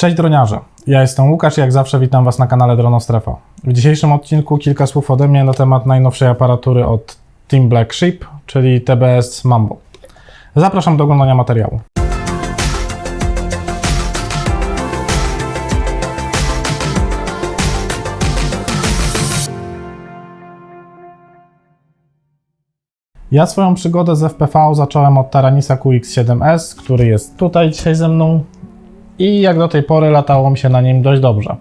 Cześć droniarze, ja jestem Łukasz i jak zawsze witam Was na kanale Dronostrefa. W dzisiejszym odcinku kilka słów ode mnie na temat najnowszej aparatury od Team Black Sheep, czyli TBS Mambo. Zapraszam do oglądania materiału. Ja swoją przygodę z FPV zacząłem od Taranisa QX7S, który jest tutaj dzisiaj ze mną i jak do tej pory latało mi się na nim dość dobrze.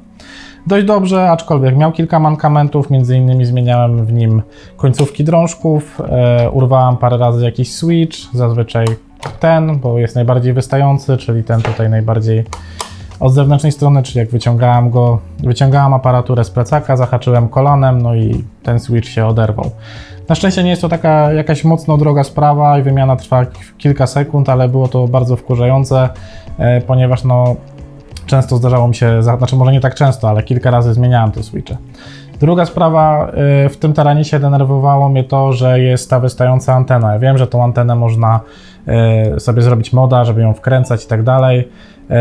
Dość dobrze, aczkolwiek miał kilka mankamentów, między innymi zmieniałem w nim końcówki drążków, e, urwałem parę razy jakiś switch, zazwyczaj ten, bo jest najbardziej wystający, czyli ten tutaj najbardziej od zewnętrznej strony, czyli jak wyciągałem go, wyciągałem aparaturę z plecaka, zahaczyłem kolanem, no i ten switch się oderwał. Na szczęście nie jest to taka jakaś mocno droga sprawa i wymiana trwa kilka sekund, ale było to bardzo wkurzające, e, ponieważ no, często zdarzało mi się, znaczy może nie tak często, ale kilka razy zmieniałem te switche. Druga sprawa, y, w tym taranisie denerwowało mnie to, że jest ta wystająca antena. Ja wiem, że tą antenę można y, sobie zrobić moda, żeby ją wkręcać i tak dalej, y,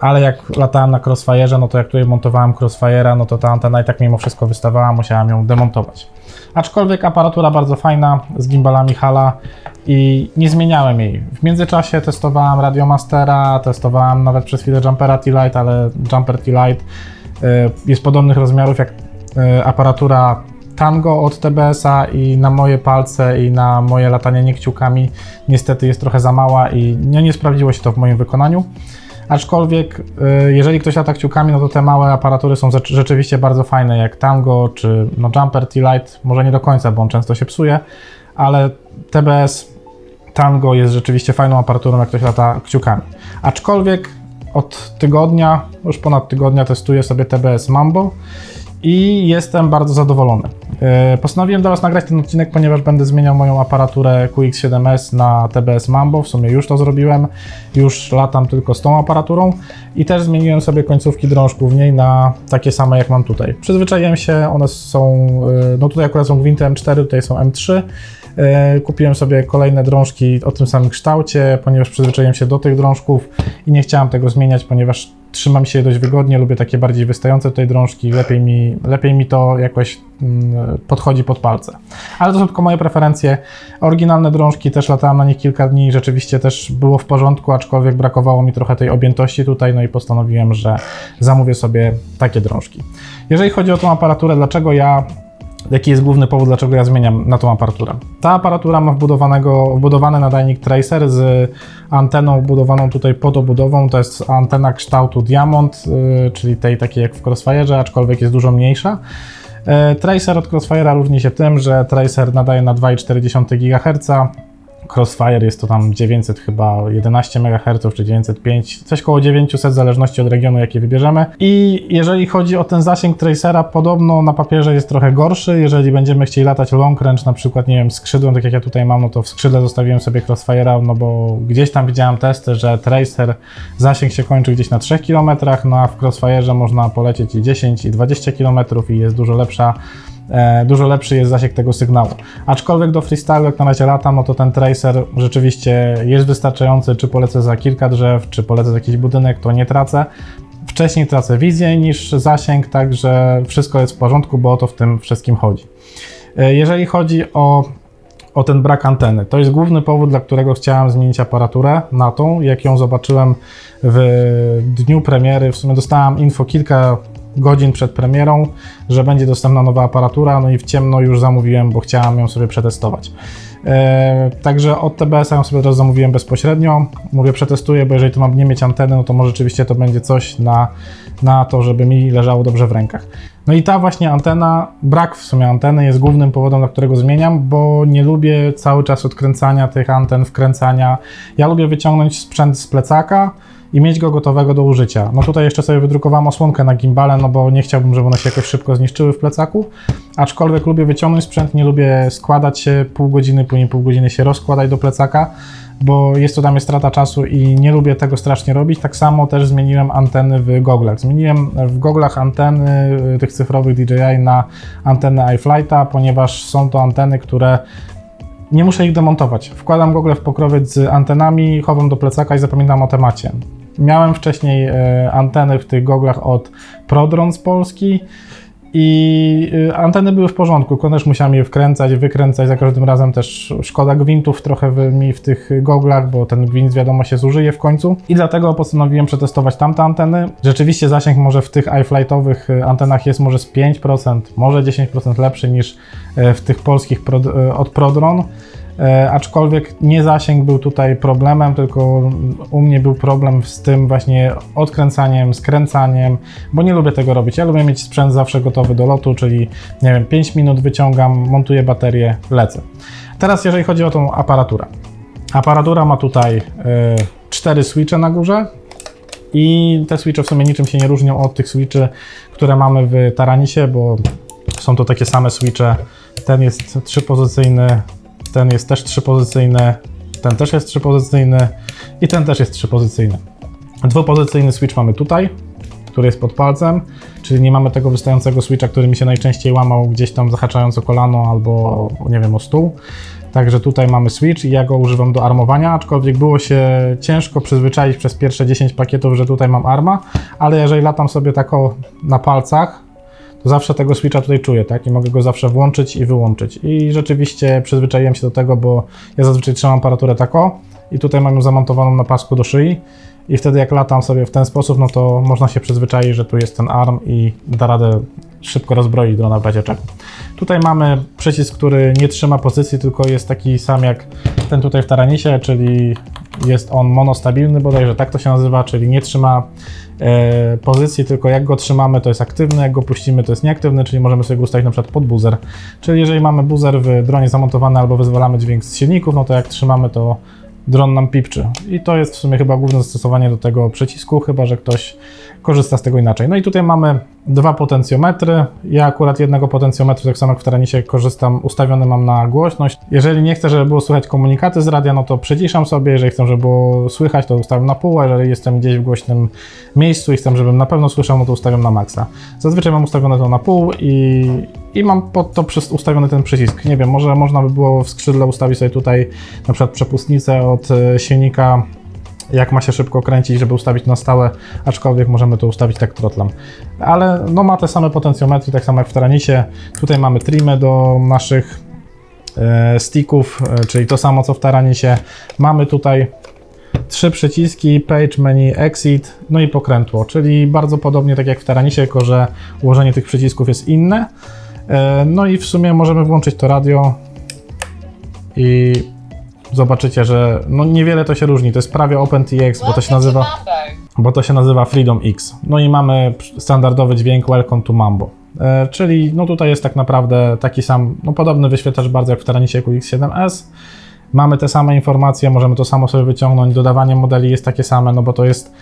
ale jak latałem na Crossfire'ze, no to jak tutaj montowałem Crossfire'a, no to ta antena i tak mimo wszystko wystawała, musiałem ją demontować. Aczkolwiek aparatura bardzo fajna, z gimbalami Hala i nie zmieniałem jej. W międzyczasie testowałem Radiomastera, testowałem nawet przez chwilę Jumpera T-Lite, ale Jumper T-Lite jest podobnych rozmiarów jak aparatura Tango od TBS-a i na moje palce i na moje latanie nie kciukami niestety jest trochę za mała i nie, nie sprawdziło się to w moim wykonaniu. Aczkolwiek, y, jeżeli ktoś lata kciukami, no to te małe aparatury są rzecz- rzeczywiście bardzo fajne, jak Tango czy no Jumper T-Lite. Może nie do końca, bo on często się psuje, ale TBS Tango jest rzeczywiście fajną aparaturą, jak ktoś lata kciukami. Aczkolwiek od tygodnia, już ponad tygodnia testuję sobie TBS Mambo i jestem bardzo zadowolony. E, Postanowiłem dla Was nagrać ten odcinek, ponieważ będę zmieniał moją aparaturę QX7S na TBS Mambo. W sumie już to zrobiłem, już latam tylko z tą aparaturą i też zmieniłem sobie końcówki drążków w niej na takie same jak mam tutaj. Przyzwyczaiłem się, one są, e, no tutaj akurat są gwinty M4, tutaj są M3. E, Kupiłem sobie kolejne drążki o tym samym kształcie, ponieważ przyzwyczaiłem się do tych drążków i nie chciałem tego zmieniać, ponieważ trzymam się dość wygodnie, lubię takie bardziej wystające tutaj drążki, lepiej mi, lepiej mi to jakoś mm, podchodzi pod palce. Ale to są tylko moje preferencje. Oryginalne drążki też latałem na nich kilka dni, rzeczywiście też było w porządku, aczkolwiek brakowało mi trochę tej objętości tutaj, no i postanowiłem, że zamówię sobie takie drążki. Jeżeli chodzi o tą aparaturę, dlaczego ja Jaki jest główny powód, dlaczego ja zmieniam na tą aparaturę? Ta aparatura ma wbudowanego, wbudowany nadajnik Tracer z anteną wbudowaną tutaj pod obudową. To jest antena kształtu Diamond, yy, czyli tej takiej jak w Crossfire'ze, aczkolwiek jest dużo mniejsza. Yy, Tracer od Crossfire'a różni się tym, że Tracer nadaje na 2,4 GHz, Crossfire jest to tam 900 chyba 11 MHz czy 905, coś koło 900 w zależności od regionu jaki wybierzemy. I jeżeli chodzi o ten zasięg Tracera, podobno na papierze jest trochę gorszy. Jeżeli będziemy chcieli latać long range, na przykład nie wiem, skrzydłem, tak jak ja tutaj mam, no to w skrzydle zostawiłem sobie Crossfire'a, no bo gdzieś tam widziałem testy, że Tracer zasięg się kończy gdzieś na 3 km, no a w Crossfire'ze można polecieć i 10 i 20 km i jest dużo lepsza dużo lepszy jest zasięg tego sygnału. Aczkolwiek do freestyle, jak na razie latam, no to ten tracer rzeczywiście jest wystarczający, czy polecę za kilka drzew, czy polecę za jakiś budynek, to nie tracę. Wcześniej tracę wizję niż zasięg, także wszystko jest w porządku, bo o to w tym wszystkim chodzi. E, Jeżeli chodzi o o ten brak anteny. To jest główny powód, dla którego chciałem zmienić aparaturę na tą. Jak ją zobaczyłem w dniu premiery, w sumie dostałem info kilka godzin przed premierą, że będzie dostępna nowa aparatura, no i w ciemno już zamówiłem, bo chciałem ją sobie przetestować. E, także od TBS-a ją sobie teraz zamówiłem bezpośrednio. Mówię, przetestuję, bo jeżeli tu mam nie mieć anteny, no to może rzeczywiście to będzie coś na, na to, żeby mi leżało dobrze w rękach. No i ta właśnie antena, brak w sumie anteny jest głównym powodem, dla którego zmieniam, bo nie lubię cały czas odkręcania tych anten, wkręcania. Ja lubię wyciągnąć sprzęt z plecaka, i mieć go gotowego do użycia. No tutaj jeszcze sobie wydrukowałem osłonkę na gimbale, no bo nie chciałbym, żeby one się jakoś szybko zniszczyły w plecaku, aczkolwiek lubię wyciągnąć sprzęt, nie lubię składać się pół godziny, później pół godziny się rozkładać do plecaka, bo jest to dla mnie strata czasu i nie lubię tego strasznie robić. Tak samo też zmieniłem anteny w goglach. Zmieniłem w goglach anteny y, tych cyfrowych DJI na anteny iFlighta, ponieważ są to anteny, które nie muszę ich demontować. Wkładam gogle w pokrowiec z antenami, chowam do plecaka i zapominam o temacie. Miałem wcześniej e, anteny w tych goglach od Prodron z Polski i e, anteny były w porządku, też musiałem je wkręcać, wykręcać, za każdym razem też szkoda gwintów trochę mi w tych goglach, bo ten gwint wiadomo się zużyje w końcu i dlatego postanowiłem przetestować tamte anteny. Rzeczywiście zasięg może w tych iFlightowych e, antenach jest może z 5%, może 10% lepszy niż w tych polskich od Prodron. E, aczkolwiek nie zasięg był tutaj problemem, tylko u mnie był problem z tym właśnie odkręcaniem, skręcaniem, bo nie lubię tego robić. Ja lubię mieć sprzęt zawsze gotowy do lotu, czyli nie wiem, 5 minut wyciągam, montuję baterię, lecę. Teraz jeżeli chodzi o tą aparaturę. Aparatura ma tutaj e, cztery switche na górze i te switche w sumie niczym się nie różnią od tych switchy, które mamy w Taranisie, bo są to takie same switche. Ten jest trzypozycyjny, ten jest też trzypozycyjny, ten też jest trzypozycyjny i ten też jest trzypozycyjny. Dwupozycyjny switch mamy tutaj, który jest pod palcem, czyli nie mamy tego wystającego switcha, który mi się najczęściej łamał gdzieś tam zahaczając o kolano albo nie wiem, o stół. Także tutaj mamy switch i ja go używam do armowania, aczkolwiek było się ciężko przyzwyczaić przez pierwsze 10 pakietów, że tutaj mam arma, ale jeżeli latam sobie tak o, na palcach, zawsze tego switcha tutaj czuję, tak? I mogę go zawsze włączyć i wyłączyć. I rzeczywiście przyzwyczaiłem się do tego, bo ja zazwyczaj trzymam aparaturę tako i tutaj mam ją zamontowaną na pasku do szyi i wtedy jak latam sobie w ten sposób, no to można się przyzwyczaić, że tu jest ten arm i da radę szybko rozbroić drona w razie czego. Tutaj mamy przycisk, który nie trzyma pozycji, tylko jest taki sam jak ten tutaj w Taranisie, czyli jest on monostabilny bodajże, tak to się nazywa, czyli nie trzyma e, pozycji, tylko jak go trzymamy to jest aktywny, jak go puścimy to jest nieaktywny, czyli możemy sobie go ustawić na przykład pod buzzer. Czyli jeżeli mamy buzzer w dronie zamontowany albo wyzwalamy dźwięk z silników, no to jak trzymamy to dron nam pipczy. I to jest w sumie chyba główne zastosowanie do tego przycisku, chyba że ktoś korzysta z tego inaczej. No i tutaj mamy dwa potencjometry. Ja akurat jednego potencjometru, tak samo jak w Taranisie, korzystam, ustawiony mam na głośność. Jeżeli nie chcę, żeby było słychać komunikaty z radia, no to przyciszam sobie. Jeżeli chcę, żeby było słychać, to ustawiam na pół, jeżeli jestem gdzieś w głośnym miejscu i chcę, żebym na pewno słyszał, no to ustawiam na maksa. Zazwyczaj mam ustawione to na pół i, i mam pod to ustawiony ten przycisk. Nie wiem, może można by było w skrzydle ustawić sobie tutaj na przykład przepustnicę od e, silnika jak ma się szybko kręcić, żeby ustawić na stałe, aczkolwiek możemy to ustawić tak trotlem. Ale no ma te same potencjometry, tak samo jak w Taranisie. Tutaj mamy trimy do naszych e, sticków, e, czyli to samo co w Taranisie. Mamy tutaj trzy przyciski, page, menu, exit, no i pokrętło, czyli bardzo podobnie tak jak w Taranisie, tylko że ułożenie tych przycisków jest inne. E, no i w sumie możemy włączyć to radio i zobaczycie, że no niewiele to się różni. To jest prawie OpenTX, bo to się nazywa, bo to się nazywa Freedom X. No i mamy standardowy dźwięk Welcome to Mambo. E, czyli no tutaj jest tak naprawdę taki sam, no podobny wyświetlacz bardzo jak w Taranisie QX7S. Mamy te same informacje, możemy to samo sobie wyciągnąć, dodawanie modeli jest takie same, no bo to jest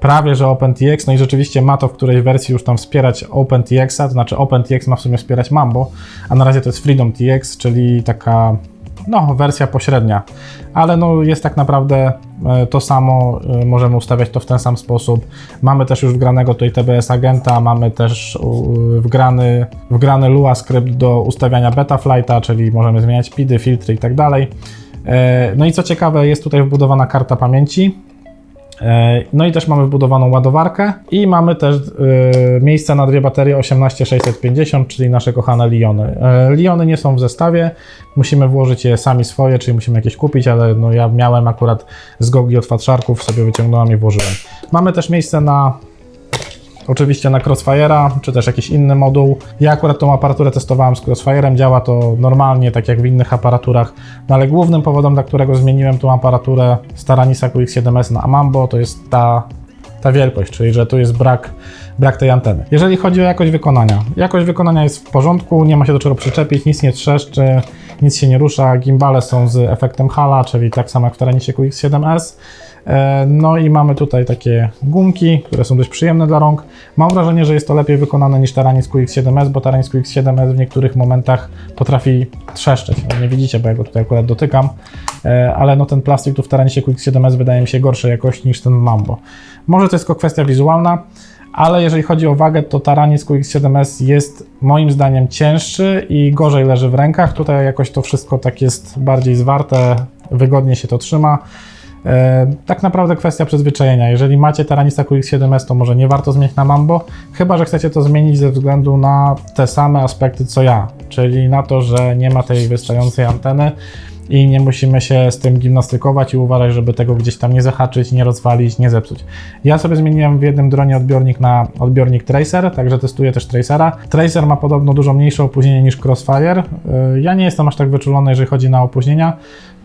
prawie że OpenTX, no i rzeczywiście ma to w którejś wersji już tam wspierać OpenTX-a, to znaczy OpenTX ma w sumie wspierać Mambo, a na razie to jest Freedom TX, czyli taka no, wersja pośrednia, ale no, jest tak naprawdę e, to samo, e, możemy ustawiać to w ten sam sposób. Mamy też już wgranego tutaj TBS agenta, mamy też wgrany, wgrany Lua skrypt do ustawiania beta flighta, czyli możemy zmieniać PIDy, filtry i tak dalej. E, no i co ciekawe, jest tutaj wbudowana karta pamięci, E, no i też mamy wbudowaną ładowarkę i mamy też y, miejsce na dwie baterie 18650, czyli nasze kochane Liony. Y, Liony nie są w zestawie, musimy włożyć je sami swoje, czyli musimy jakieś kupić, ale no ja miałem akurat z gogli od fatrzarków, sobie wyciągnąłem i włożyłem. Mamy też miejsce na Oczywiście na Crossfire'a, czy też jakiś inny moduł. Ja akurat tą aparaturę testowałem z Crossfire'em, działa to normalnie, tak jak w innych aparaturach, no ale głównym powodem, dla którego zmieniłem tą aparaturę Staranisa QX7S na Amambo, to jest ta, ta wielkość, czyli że tu jest brak, brak tej anteny. Jeżeli chodzi o jakość wykonania, jakość wykonania jest w porządku, nie ma się do czego przyczepić, nic nie trzeszczy, nic się nie rusza, gimbale są z efektem Hala, czyli tak samo jak w Taranisie QX7S. E, no i mamy tutaj takie gumki, które są dość przyjemne dla rąk. Mam wrażenie, że jest to lepiej wykonane niż Taranis QX7S, bo Taranis QX7S w niektórych momentach potrafi trzeszczeć. No, nie widzicie, bo ja go tutaj akurat dotykam, e, ale no ten plastik tu w Taranisie QX7S wydaje mi się gorszej jakości niż ten Mambo. Może to jest tylko kwestia wizualna, ale jeżeli chodzi o wagę, to Taranis QX7S jest moim zdaniem cięższy i gorzej leży w rękach. Tutaj jakoś to wszystko tak jest bardziej zwarte, wygodnie się to trzyma. E, tak naprawdę kwestia przyzwyczajenia. Jeżeli macie Taranisa QX7S, to może nie warto zmienić na Mambo, chyba że chcecie to zmienić ze względu na te same aspekty co ja, czyli na to, że nie ma tej wystającej anteny i nie musimy się z tym gimnastykować i uważać, żeby tego gdzieś tam nie zahaczyć, nie rozwalić, nie zepsuć. Ja sobie zmieniłem w jednym dronie odbiornik na odbiornik Tracer, także testuję też Tracera. Tracer ma podobno dużo mniejsze opóźnienie niż Crossfire. Yy, Ja nie jestem aż tak wyczulony, jeżeli chodzi na opóźnienia.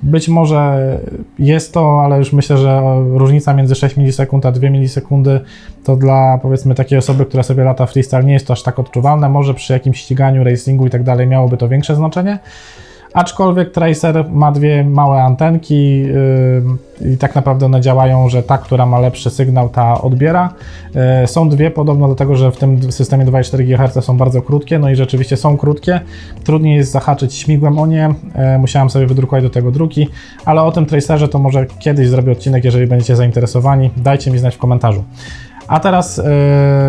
Być może jest to, ale już myślę, że różnica między 6 milisekund a 2 milisekundy to dla powiedzmy takiej osoby, która sobie lata freestyle nie jest to aż tak odczuwalne. Może przy jakimś ściganiu, racingu i tak dalej miałoby to większe znaczenie. Aczkolwiek Tracer ma dwie małe antenki yy, i tak naprawdę one działają, że ta, która ma lepszy sygnał, ta odbiera. Yy, są dwie podobno do tego, że w tym systemie 2,4 GHz są bardzo krótkie, no i rzeczywiście są krótkie. Trudniej jest zahaczyć śmigłem o nie, yy, musiałem sobie wydrukować do tego druki, ale o tym Tracerze to może kiedyś zrobię odcinek, jeżeli będziecie zainteresowani. Dajcie mi znać w komentarzu. A teraz,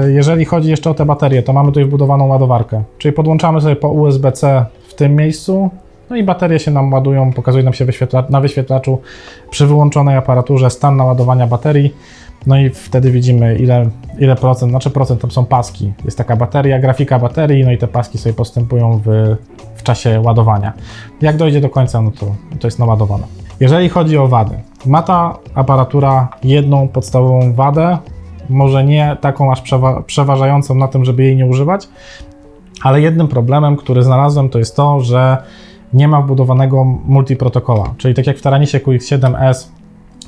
jeżeli chodzi jeszcze o te baterie, to mamy tutaj wbudowaną ładowarkę, czyli podłączamy sobie po USB-C w tym miejscu, no i baterie się nam ładują, pokazuje nam się wyświetla na wyświetlaczu przy wyłączonej aparaturze stan naładowania baterii. No i wtedy widzimy ile, ile procent, znaczy procent, tam są paski. Jest taka bateria, grafika baterii, no i te paski sobie postępują w, w czasie ładowania. Jak dojdzie do końca, no to, to jest naładowane. Jeżeli chodzi o wady, ma ta aparatura jedną podstawową wadę, może nie taką aż przewa przeważającą na tym, żeby jej nie używać, ale jednym problemem, który znalazłem, to jest to, że nie ma wbudowanego multiprotokoła. Czyli tak jak w Taranisie QX7S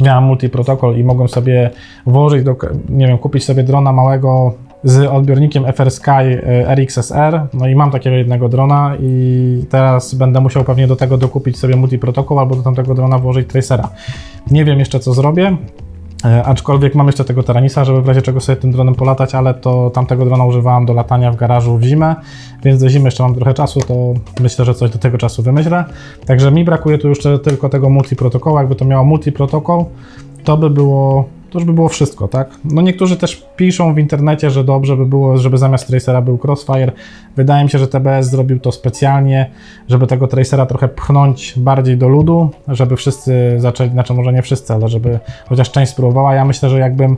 miałem multiprotokol i mogłem sobie włożyć, do, nie wiem, kupić sobie drona małego z odbiornikiem FR Sky e, RXSR, no i mam takiego jednego drona i teraz będę musiał pewnie do tego dokupić sobie multiprotokol albo do tamtego drona włożyć Tracera. Nie wiem jeszcze co zrobię, E, aczkolwiek mam jeszcze tego Taranisa, żeby w razie czego sobie tym dronem polatać, ale to tamtego drona używałem do latania w garażu w zimę, więc do zimy jeszcze mam trochę czasu, to myślę, że coś do tego czasu wymyślę. Także mi brakuje tu jeszcze tylko tego multiprotokołu. Jakby to miało multiprotokół, to by było to już by było wszystko, tak? No niektórzy też piszą w internecie, że dobrze by było, żeby zamiast Tracera był Crossfire. Wydaje mi się, że TBS zrobił to specjalnie, żeby tego Tracera trochę pchnąć bardziej do ludu, żeby wszyscy zaczęli, znaczy może nie wszyscy, ale żeby chociaż część spróbowała. Ja myślę, że jakbym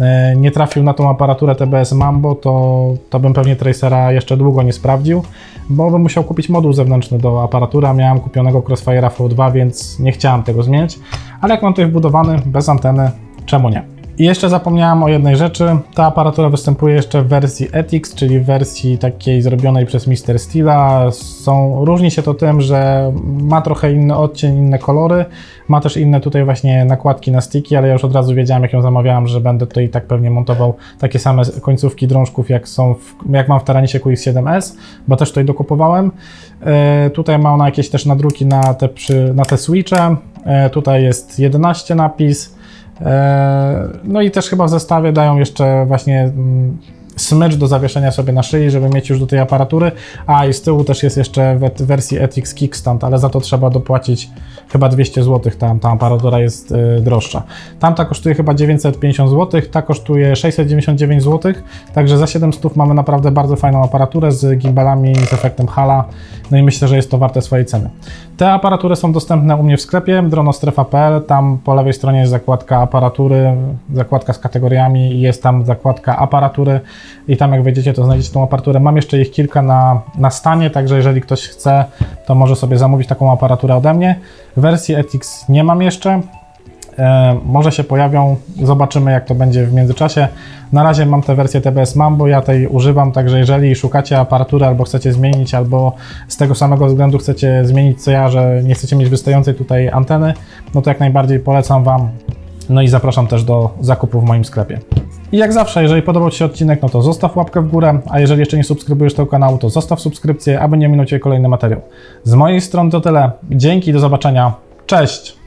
e, nie trafił na tą aparaturę TBS Mambo, to, to bym pewnie Tracera jeszcze długo nie sprawdził, bo bym musiał kupić moduł zewnętrzny do aparatury, a miałem kupionego Crossfire'a V2, więc nie chciałem tego zmienić. Ale jak mam tutaj wbudowany, bez anteny, czemu nie? I jeszcze zapomniałem o jednej rzeczy. Ta aparatura występuje jeszcze w wersji Ethics, czyli w wersji takiej zrobionej przez Mr. Steela. Są, różni się to tym, że ma trochę inny odcień, inne kolory. Ma też inne tutaj właśnie nakładki na sticki, ale ja już od razu wiedziałem, jak ją zamawiałem, że będę tutaj tak pewnie montował takie same końcówki drążków, jak są w, jak mam w Taranisie QX7S, bo też tutaj dokupowałem. E, tutaj ma ona jakieś też nadruki na te, przy, na te switche. E, tutaj jest 11 napis. E, No i też chyba w zestawie dają jeszcze właśnie mm, smycz do zawieszenia sobie na szyi, żeby mieć już do tej aparatury. A i z tyłu też jest jeszcze w wersji Ethics Kickstand, ale za to trzeba dopłacić chyba 200 zł. Tam ta aparatura jest y, droższa. Tamta kosztuje chyba 950 zł, ta kosztuje 699 zł. Także za 700 mamy naprawdę bardzo fajną aparaturę z gimbalami, z efektem hala. No i myślę, że jest to warte swojej ceny. Te aparatury są dostępne u mnie w sklepie dronostrefa.pl. Tam po lewej stronie jest zakładka aparatury, zakładka z kategoriami i jest tam zakładka aparatury i tam jak wejdziecie, to znajdziecie tą aparaturę. Mam jeszcze ich kilka na, na stanie, także jeżeli ktoś chce, to może sobie zamówić taką aparaturę ode mnie. Wersji Ethics nie mam jeszcze. E, może się pojawią, zobaczymy jak to będzie w międzyczasie. Na razie mam tę wersję TBS Mambo, ja tej używam, także jeżeli szukacie aparatury albo chcecie zmienić, albo z tego samego względu chcecie zmienić co ja, że nie chcecie mieć wystającej tutaj anteny, no to jak najbardziej polecam Wam. No i zapraszam też do zakupu w moim sklepie. I jak zawsze, jeżeli podobał Ci się odcinek, no to zostaw łapkę w górę, a jeżeli jeszcze nie subskrybujesz tego kanału, to zostaw subskrypcję, aby nie minął Cię kolejny materiał. Z mojej strony to tyle. Dzięki, do zobaczenia. Cześć!